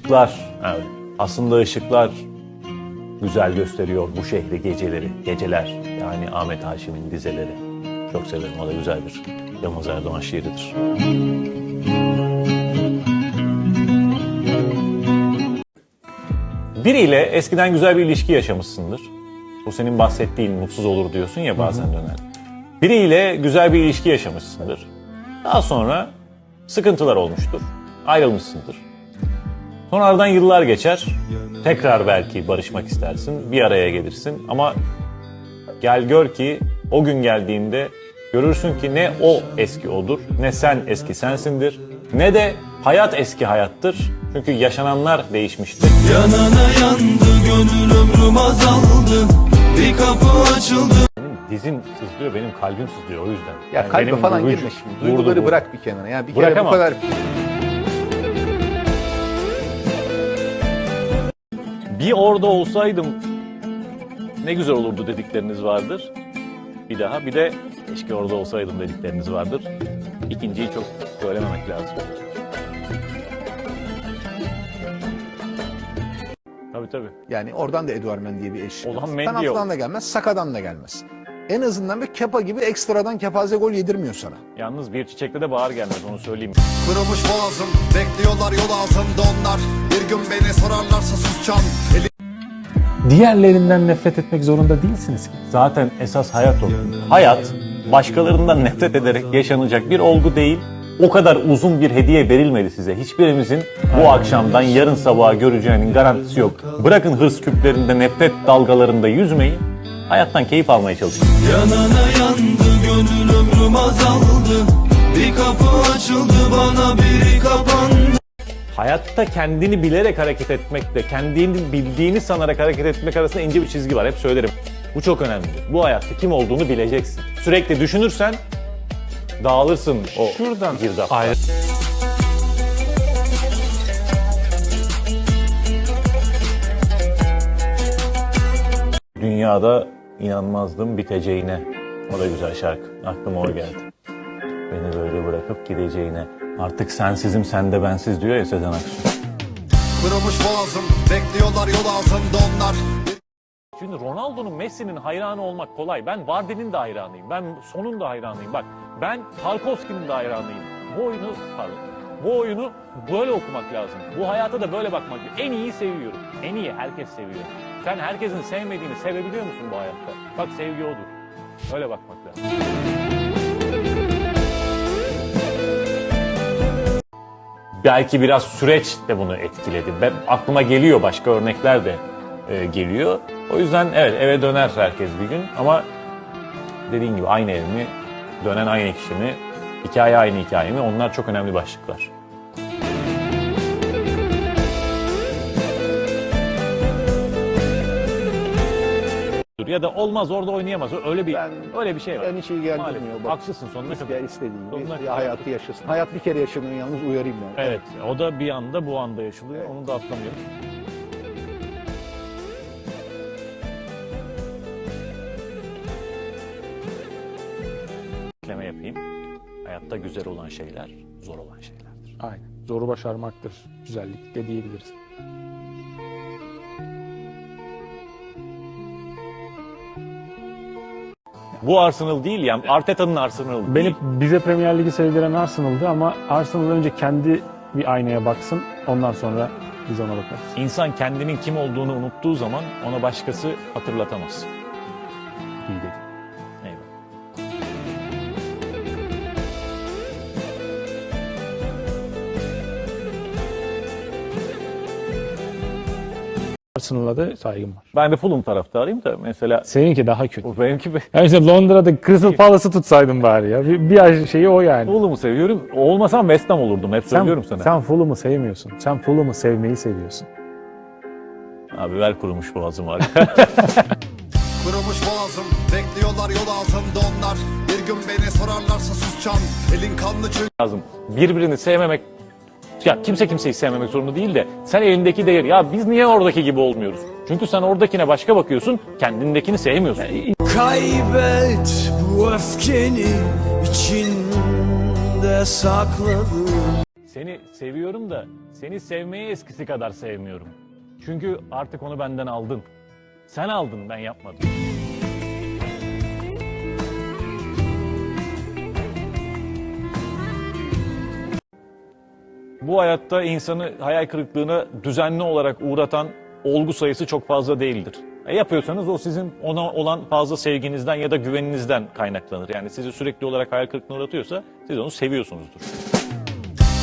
Işıklar, evet. Aslında ışıklar güzel gösteriyor bu şehri geceleri, geceler. Yani Ahmet Haşim'in dizeleri. Çok severim, o da güzel bir Yılmaz Erdoğan şiiridir. Biriyle eskiden güzel bir ilişki yaşamışsındır. Bu senin bahsettiğin mutsuz olur diyorsun ya bazen döner. Biriyle güzel bir ilişki yaşamışsındır. Daha sonra sıkıntılar olmuştur. Ayrılmışsındır. Sonra aradan yıllar geçer. Tekrar belki barışmak istersin. Bir araya gelirsin. Ama gel gör ki o gün geldiğinde görürsün ki ne o eski odur, ne sen eski sensindir, ne de hayat eski hayattır. Çünkü yaşananlar değişmiştir. Yanana yandı gönül ömrüm azaldı Bir kapı açıldı Benim dizim sızlıyor, benim kalbim sızlıyor o yüzden. Ya Yani kalbe benim falan bu girme şimdi. Duyguları vurdu. bırak bir kenara. Ya bir kere Bırakamam. bu kadar Bir orada olsaydım ne güzel olurdu dedikleriniz vardır. Bir daha bir de keşke orada olsaydım dedikleriniz vardır. İkinciyi çok söylememek lazım. Tabii tabii. yani oradan da Eduard Mendy'ye bir eş. Gelmez. Mendy yok. da gelmez, Saka'dan da gelmez. En azından bir Kepa gibi ekstradan kepaze gol yedirmiyor sana. Yalnız bir çiçekte de bahar gelmez onu söyleyeyim. Kırılmış boğazım Bekliyorlar yol ağzımda onlar Bir gün beni sorarlarsa susacağım Elim Diğerlerinden nefret etmek zorunda değilsiniz ki. Zaten esas hayat o. Hayat başkalarından nefret ederek yaşanacak bir olgu değil. O kadar uzun bir hediye verilmedi size. Hiçbirimizin bu akşamdan yarın sabaha göreceğinin garantisi yok. Bırakın hırs küplerinde, nefret dalgalarında yüzmeyi. Hayattan keyif almaya çalışın. Yanana yandı gönül ömrüm azaldı Bir kapı açıldı bana biri Hayatta kendini bilerek hareket etmekle, kendini bildiğini sanarak hareket etmek arasında ince bir çizgi var. Hep söylerim. Bu çok önemlidir. Bu hayatta kim olduğunu bileceksin. Sürekli düşünürsen dağılırsın o Şuradan girdapta. ayrı- Dünyada inanmazdım biteceğine. O da güzel şarkı. Aklıma o geldi. Beni böyle bırakıp gideceğine. Artık sensizim sen de bensiz diyor ya Sezen Aksu. Kırılmış boğazım Bekliyorlar yol ağzımda onlar Şimdi Ronaldo'nun Messi'nin hayranı olmak kolay. Ben Vardy'nin de hayranıyım. Ben Son'un da hayranıyım. Bak ben Tarkovski'nin de hayranıyım. Bu oyunu pardon. Bu oyunu böyle okumak lazım. Bu hayata da böyle bakmak lazım. En iyi seviyorum. En iyi herkes seviyor. Sen herkesin sevmediğini sevebiliyor musun bu hayatta? Bak sevgi odur. Öyle bakmak lazım. Belki biraz süreç de bunu etkiledi. Ben, aklıma geliyor başka örnekler de e, geliyor. O yüzden evet eve döner herkes bir gün ama dediğin gibi aynı ev mi, dönen aynı kişi mi, hikaye aynı hikaye mi onlar çok önemli başlıklar. Ya da olmaz orada oynayamaz. Öyle bir Ben- öyle bir şey var. Ben hiç ilgilendirmiyor. Maalesef. Bak, Haklısın sonuna kadar. isteyen istediği Sonuna gibi kadar. ya hayatı yaşasın. Hayat bir kere yaşanıyor yalnız uyarayım yani. Evet, o da bir anda bu anda yaşanıyor. Onu da atlamayalım. Ekleme yapayım. Hayatta güzel olan şeyler zor olan şeylerdir. Aynen. Zoru başarmaktır. Güzellik de diyebiliriz. Bu Arsenal değil yani Arteta'nın Arsenal Beni değil. bize Premier Ligi sevdiren Arsenal'dı ama Arsenal önce kendi bir aynaya baksın. Ondan sonra biz ona bakarız. İnsan kendinin kim olduğunu unuttuğu zaman ona başkası hatırlatamaz. İyi dedi. Arsenal'a da saygım var. Ben de Fulham taraftarıyım da mesela Seninki daha kötü. o benimki be- Yani işte Londra'da Crystal Palace'ı tutsaydın bari ya. Bir, bir şeyi o yani. Fulham'ı seviyorum. Olmasam West Ham olurdum. Hep söylüyorum sana. Sen Fulham'ı sevmiyorsun. Sen Fulham'ı sevmeyi seviyorsun. Abi ver kurumuş boğazım var. Kırılmış boğazım Bekliyorlar yol ağzımda onlar Bir gün beni sorarlarsa susacağım Elin kanlı çünkü lazım. Birbirini sevmemek ya kimse kimseyi sevmemek zorunda değil de sen elindeki değer ya biz niye oradaki gibi olmuyoruz? Çünkü sen oradakine başka bakıyorsun, kendindekini sevmiyorsun. Kaybet bu öfkeni içinde sakladım Seni seviyorum da seni sevmeyi eskisi kadar sevmiyorum. Çünkü artık onu benden aldın. Sen aldın ben yapmadım. Bu hayatta insanı hayal kırıklığına düzenli olarak uğratan olgu sayısı çok fazla değildir. E yapıyorsanız o sizin ona olan fazla sevginizden ya da güveninizden kaynaklanır. Yani sizi sürekli olarak hayal kırıklığına uğratıyorsa siz onu seviyorsunuzdur.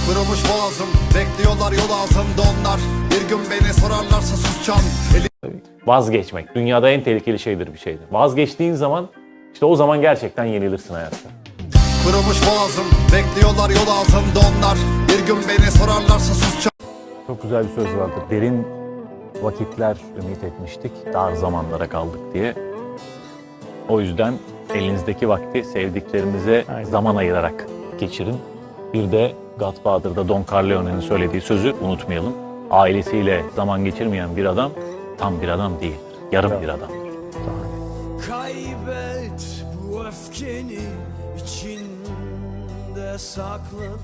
Kurumuş boğazım Bekliyorlar yol ağzımda onlar Bir gün beni sorarlarsa susacağım Elim Vazgeçmek dünyada en tehlikeli şeydir bir şeydir. Vazgeçtiğin zaman işte o zaman gerçekten yenilirsin hayatta. Kurumuş boğazım Bekliyorlar yol ağzımda onlar Bir gün beni sorarlarsa susacağım Çok güzel bir söz vardır. Derin vakitler ümit etmiştik, dar zamanlara kaldık diye. O yüzden elinizdeki vakti sevdiklerinize Aynen. zaman ayırarak geçirin. Bir de Godfather'da Don Corleone'nin söylediği sözü unutmayalım. Ailesiyle zaman geçirmeyen bir adam tam bir adam değildir. Yarım bir adamdır. Kaybet bu öfkeni sakladın